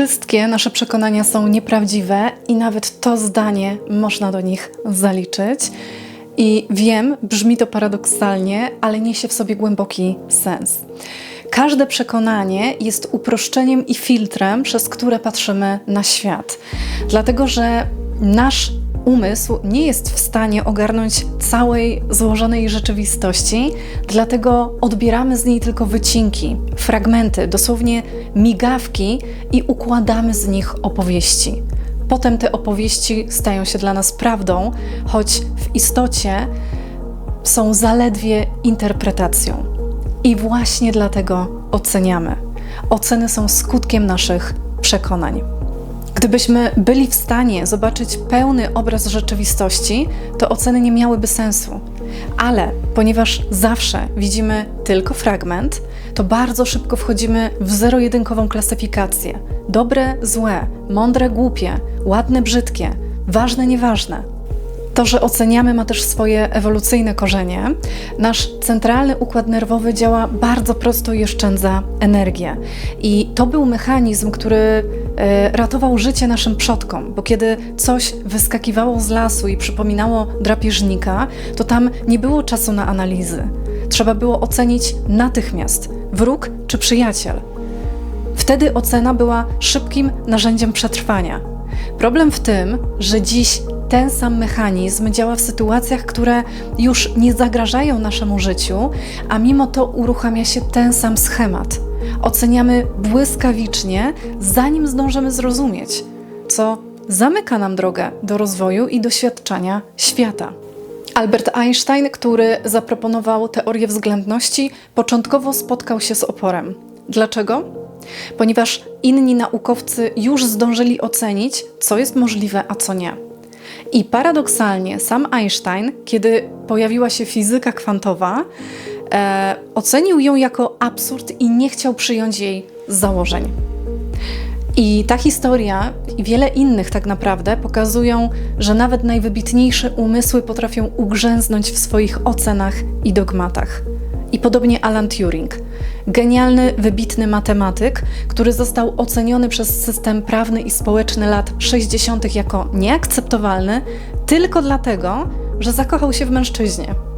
Wszystkie nasze przekonania są nieprawdziwe i nawet to zdanie można do nich zaliczyć. I wiem, brzmi to paradoksalnie, ale niesie w sobie głęboki sens. Każde przekonanie jest uproszczeniem i filtrem, przez które patrzymy na świat. Dlatego, że nasz umysł nie jest w stanie ogarnąć całej złożonej rzeczywistości, dlatego odbieramy z niej tylko wycinki, fragmenty, dosłownie migawki i układamy z nich opowieści. Potem te opowieści stają się dla nas prawdą, choć w istocie są zaledwie interpretacją. I właśnie dlatego oceniamy. Oceny są skutkiem naszych przekonań. Gdybyśmy byli w stanie zobaczyć pełny obraz rzeczywistości, to oceny nie miałyby sensu. Ale ponieważ zawsze widzimy tylko fragment, to bardzo szybko wchodzimy w zero-jedynkową klasyfikację. Dobre, złe, mądre, głupie, ładne, brzydkie, ważne, nieważne. To, że oceniamy, ma też swoje ewolucyjne korzenie. Nasz centralny układ nerwowy działa bardzo prosto i oszczędza energię. I to był mechanizm, który ratował życie naszym przodkom, bo kiedy coś wyskakiwało z lasu i przypominało drapieżnika, to tam nie było czasu na analizy. Trzeba było ocenić natychmiast wróg czy przyjaciel. Wtedy ocena była szybkim narzędziem przetrwania. Problem w tym, że dziś ten sam mechanizm działa w sytuacjach, które już nie zagrażają naszemu życiu, a mimo to uruchamia się ten sam schemat. Oceniamy błyskawicznie, zanim zdążymy zrozumieć, co zamyka nam drogę do rozwoju i doświadczania świata. Albert Einstein, który zaproponował teorię względności, początkowo spotkał się z oporem. Dlaczego? Ponieważ inni naukowcy już zdążyli ocenić, co jest możliwe, a co nie. I paradoksalnie sam Einstein, kiedy pojawiła się fizyka kwantowa, e, ocenił ją jako absurd i nie chciał przyjąć jej założeń. I ta historia i wiele innych tak naprawdę pokazują, że nawet najwybitniejsze umysły potrafią ugrzęznąć w swoich ocenach i dogmatach. I podobnie Alan Turing, genialny, wybitny matematyk, który został oceniony przez system prawny i społeczny lat 60. jako nieakceptowalny tylko dlatego, że zakochał się w mężczyźnie.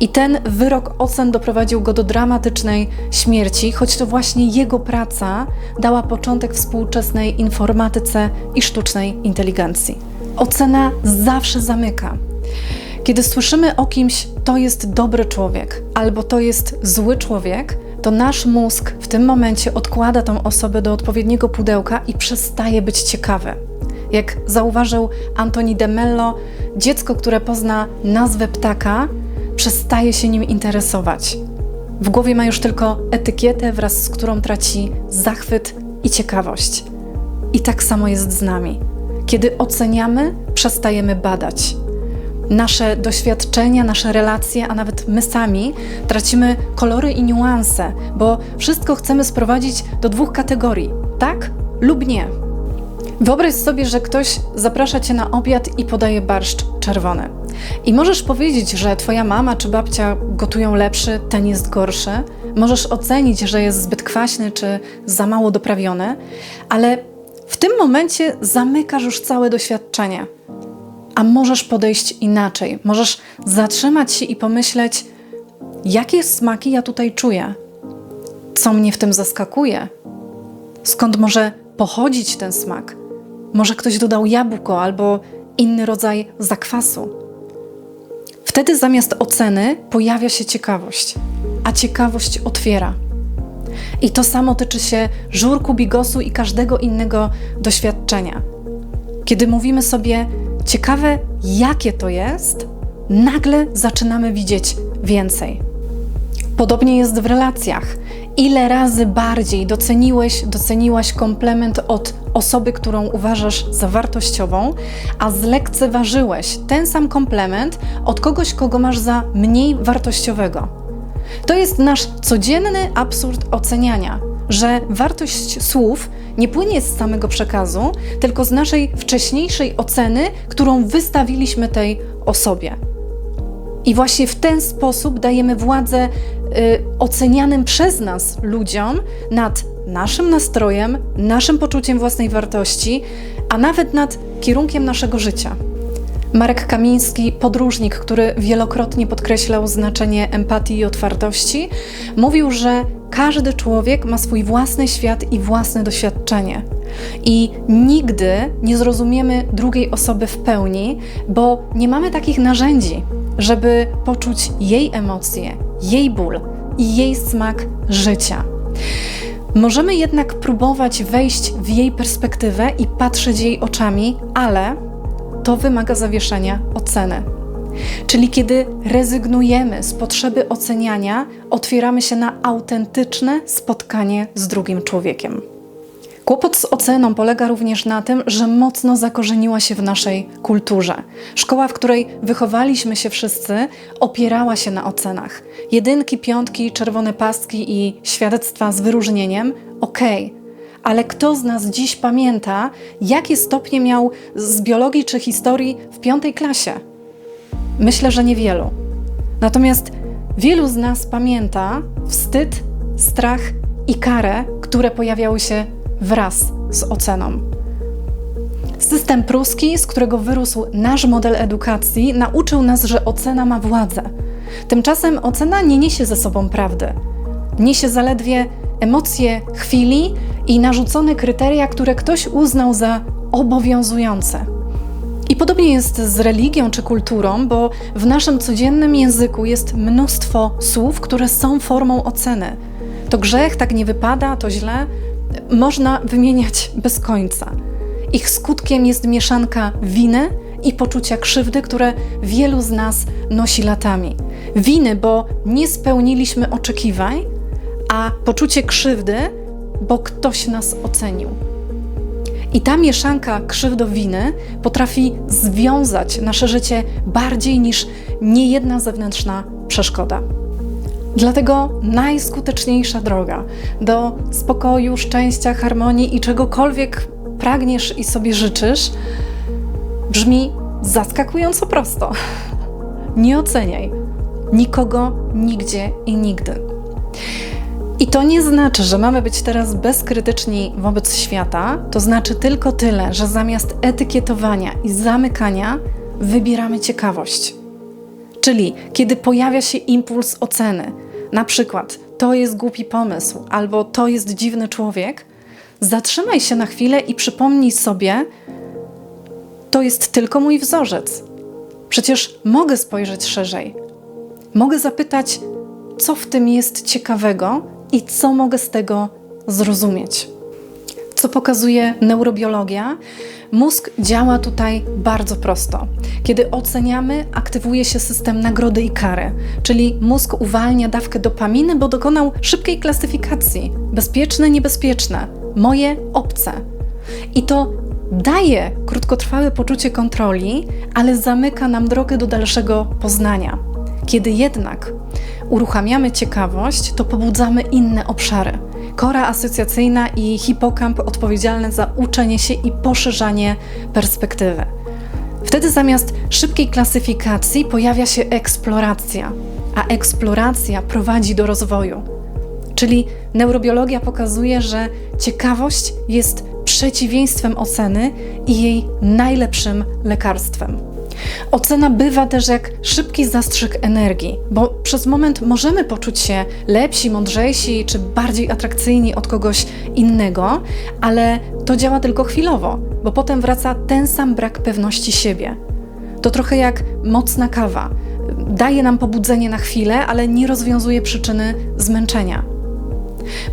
I ten wyrok ocen doprowadził go do dramatycznej śmierci, choć to właśnie jego praca dała początek współczesnej informatyce i sztucznej inteligencji. Ocena zawsze zamyka. Kiedy słyszymy o kimś, to jest dobry człowiek albo to jest zły człowiek, to nasz mózg w tym momencie odkłada tą osobę do odpowiedniego pudełka i przestaje być ciekawy. Jak zauważył Antoni de Mello, dziecko, które pozna nazwę ptaka, przestaje się nim interesować. W głowie ma już tylko etykietę, wraz z którą traci zachwyt i ciekawość. I tak samo jest z nami. Kiedy oceniamy, przestajemy badać nasze doświadczenia, nasze relacje, a nawet my sami tracimy kolory i niuanse, bo wszystko chcemy sprowadzić do dwóch kategorii: tak lub nie. Wyobraź sobie, że ktoś zaprasza cię na obiad i podaje barszcz czerwony. I możesz powiedzieć, że twoja mama czy babcia gotują lepszy, ten jest gorszy. Możesz ocenić, że jest zbyt kwaśny czy za mało doprawiony, ale w tym momencie zamykasz już całe doświadczenie a możesz podejść inaczej. Możesz zatrzymać się i pomyśleć, jakie smaki ja tutaj czuję, co mnie w tym zaskakuje, skąd może pochodzić ten smak. Może ktoś dodał jabłko albo inny rodzaj zakwasu. Wtedy zamiast oceny pojawia się ciekawość, a ciekawość otwiera. I to samo tyczy się żurku, bigosu i każdego innego doświadczenia. Kiedy mówimy sobie, Ciekawe, jakie to jest, nagle zaczynamy widzieć więcej. Podobnie jest w relacjach. Ile razy bardziej doceniłeś, doceniłaś komplement od osoby, którą uważasz za wartościową, a zlekceważyłeś ten sam komplement od kogoś, kogo masz za mniej wartościowego. To jest nasz codzienny absurd oceniania, że wartość słów nie płynie z samego przekazu, tylko z naszej wcześniejszej oceny, którą wystawiliśmy tej osobie. I właśnie w ten sposób dajemy władzę ocenianym przez nas ludziom nad naszym nastrojem, naszym poczuciem własnej wartości, a nawet nad kierunkiem naszego życia. Marek Kamiński, podróżnik, który wielokrotnie podkreślał znaczenie empatii i otwartości, mówił, że każdy człowiek ma swój własny świat i własne doświadczenie. I nigdy nie zrozumiemy drugiej osoby w pełni, bo nie mamy takich narzędzi, żeby poczuć jej emocje, jej ból i jej smak życia. Możemy jednak próbować wejść w jej perspektywę i patrzeć jej oczami, ale to wymaga zawieszenia oceny. Czyli kiedy rezygnujemy z potrzeby oceniania, otwieramy się na autentyczne spotkanie z drugim człowiekiem. Kłopot z oceną polega również na tym, że mocno zakorzeniła się w naszej kulturze. Szkoła, w której wychowaliśmy się wszyscy, opierała się na ocenach. Jedynki, piątki, czerwone paski i świadectwa z wyróżnieniem okej. Okay ale kto z nas dziś pamięta, jakie stopnie miał z biologii czy historii w piątej klasie? Myślę, że niewielu. Natomiast wielu z nas pamięta wstyd, strach i karę, które pojawiały się wraz z oceną. System pruski, z którego wyrósł nasz model edukacji, nauczył nas, że ocena ma władzę. Tymczasem ocena nie niesie ze sobą prawdy. Niesie zaledwie emocje chwili i narzucone kryteria, które ktoś uznał za obowiązujące. I podobnie jest z religią czy kulturą, bo w naszym codziennym języku jest mnóstwo słów, które są formą oceny. To grzech, tak nie wypada, to źle, można wymieniać bez końca. Ich skutkiem jest mieszanka winy i poczucia krzywdy, które wielu z nas nosi latami. Winy, bo nie spełniliśmy oczekiwań, a poczucie krzywdy, bo ktoś nas ocenił. I ta mieszanka krzywdowiny potrafi związać nasze życie bardziej niż niejedna zewnętrzna przeszkoda. Dlatego najskuteczniejsza droga do spokoju, szczęścia, harmonii i czegokolwiek pragniesz i sobie życzysz brzmi zaskakująco prosto. Nie oceniaj nikogo, nigdzie i nigdy. I to nie znaczy, że mamy być teraz bezkrytyczni wobec świata, to znaczy tylko tyle, że zamiast etykietowania i zamykania wybieramy ciekawość. Czyli kiedy pojawia się impuls oceny, na przykład to jest głupi pomysł albo to jest dziwny człowiek, zatrzymaj się na chwilę i przypomnij sobie, to jest tylko mój wzorzec. Przecież mogę spojrzeć szerzej. Mogę zapytać, co w tym jest ciekawego i co mogę z tego zrozumieć. Co pokazuje neurobiologia? Mózg działa tutaj bardzo prosto. Kiedy oceniamy, aktywuje się system nagrody i kary, czyli mózg uwalnia dawkę dopaminy, bo dokonał szybkiej klasyfikacji: bezpieczne, niebezpieczne, moje, obce. I to daje krótkotrwałe poczucie kontroli, ale zamyka nam drogę do dalszego poznania. Kiedy jednak uruchamiamy ciekawość, to pobudzamy inne obszary. Kora asocjacyjna i hipokamp odpowiedzialne za uczenie się i poszerzanie perspektywy. Wtedy zamiast szybkiej klasyfikacji pojawia się eksploracja, a eksploracja prowadzi do rozwoju. Czyli neurobiologia pokazuje, że ciekawość jest przeciwieństwem oceny i jej najlepszym lekarstwem. Ocena bywa też jak szybki zastrzyk energii, bo przez moment możemy poczuć się lepsi, mądrzejsi czy bardziej atrakcyjni od kogoś innego, ale to działa tylko chwilowo, bo potem wraca ten sam brak pewności siebie. To trochę jak mocna kawa. Daje nam pobudzenie na chwilę, ale nie rozwiązuje przyczyny zmęczenia.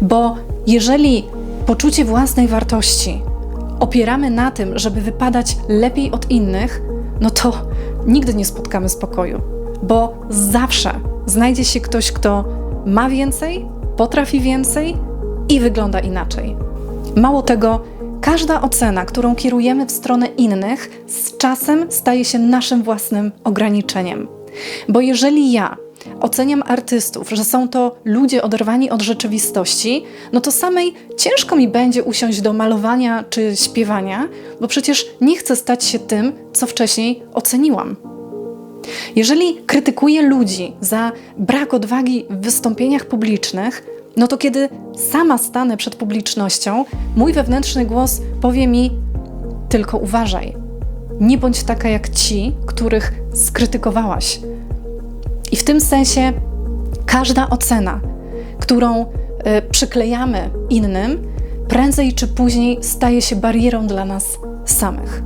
Bo jeżeli poczucie własnej wartości opieramy na tym, żeby wypadać lepiej od innych, no to nigdy nie spotkamy spokoju, bo zawsze znajdzie się ktoś, kto ma więcej, potrafi więcej i wygląda inaczej. Mało tego, każda ocena, którą kierujemy w stronę innych, z czasem staje się naszym własnym ograniczeniem. Bo jeżeli ja oceniam artystów, że są to ludzie oderwani od rzeczywistości, no to samej ciężko mi będzie usiąść do malowania czy śpiewania, bo przecież nie chcę stać się tym, co wcześniej oceniłam. Jeżeli krytykuję ludzi za brak odwagi w wystąpieniach publicznych, no to kiedy sama stanę przed publicznością, mój wewnętrzny głos powie mi: tylko uważaj, nie bądź taka jak ci, których skrytykowałaś. I w tym sensie każda ocena, którą y, przyklejamy innym, prędzej czy później staje się barierą dla nas samych.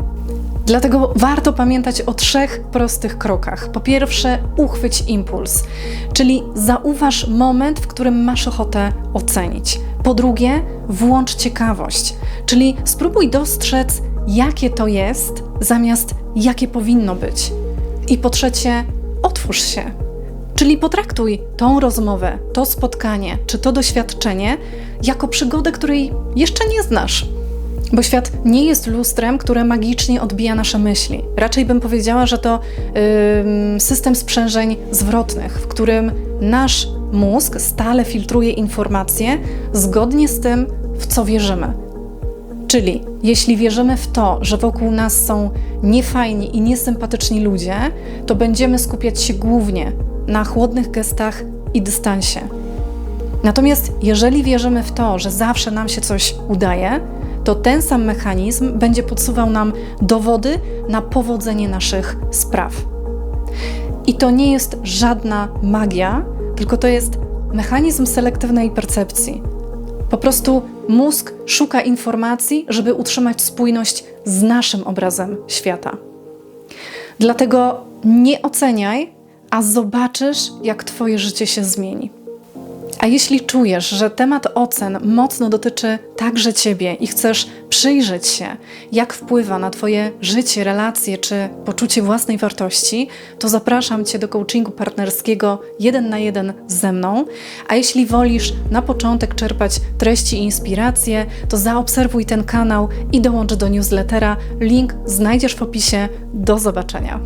Dlatego warto pamiętać o trzech prostych krokach. Po pierwsze, uchwyć impuls, czyli zauważ moment, w którym masz ochotę ocenić. Po drugie, włącz ciekawość, czyli spróbuj dostrzec, jakie to jest, zamiast jakie powinno być. I po trzecie, otwórz się. Czyli potraktuj tą rozmowę, to spotkanie czy to doświadczenie jako przygodę, której jeszcze nie znasz. Bo świat nie jest lustrem, które magicznie odbija nasze myśli. Raczej bym powiedziała, że to yy, system sprzężeń zwrotnych, w którym nasz mózg stale filtruje informacje zgodnie z tym, w co wierzymy. Czyli jeśli wierzymy w to, że wokół nas są niefajni i niesympatyczni ludzie, to będziemy skupiać się głównie na chłodnych gestach i dystansie. Natomiast jeżeli wierzymy w to, że zawsze nam się coś udaje, to ten sam mechanizm będzie podsuwał nam dowody na powodzenie naszych spraw. I to nie jest żadna magia, tylko to jest mechanizm selektywnej percepcji. Po prostu mózg szuka informacji, żeby utrzymać spójność z naszym obrazem świata. Dlatego nie oceniaj, a zobaczysz, jak Twoje życie się zmieni. A jeśli czujesz, że temat ocen mocno dotyczy także Ciebie i chcesz przyjrzeć się, jak wpływa na Twoje życie, relacje czy poczucie własnej wartości, to zapraszam Cię do coachingu partnerskiego jeden na jeden ze mną. A jeśli wolisz na początek czerpać treści i inspiracje, to zaobserwuj ten kanał i dołącz do newslettera. Link znajdziesz w opisie. Do zobaczenia.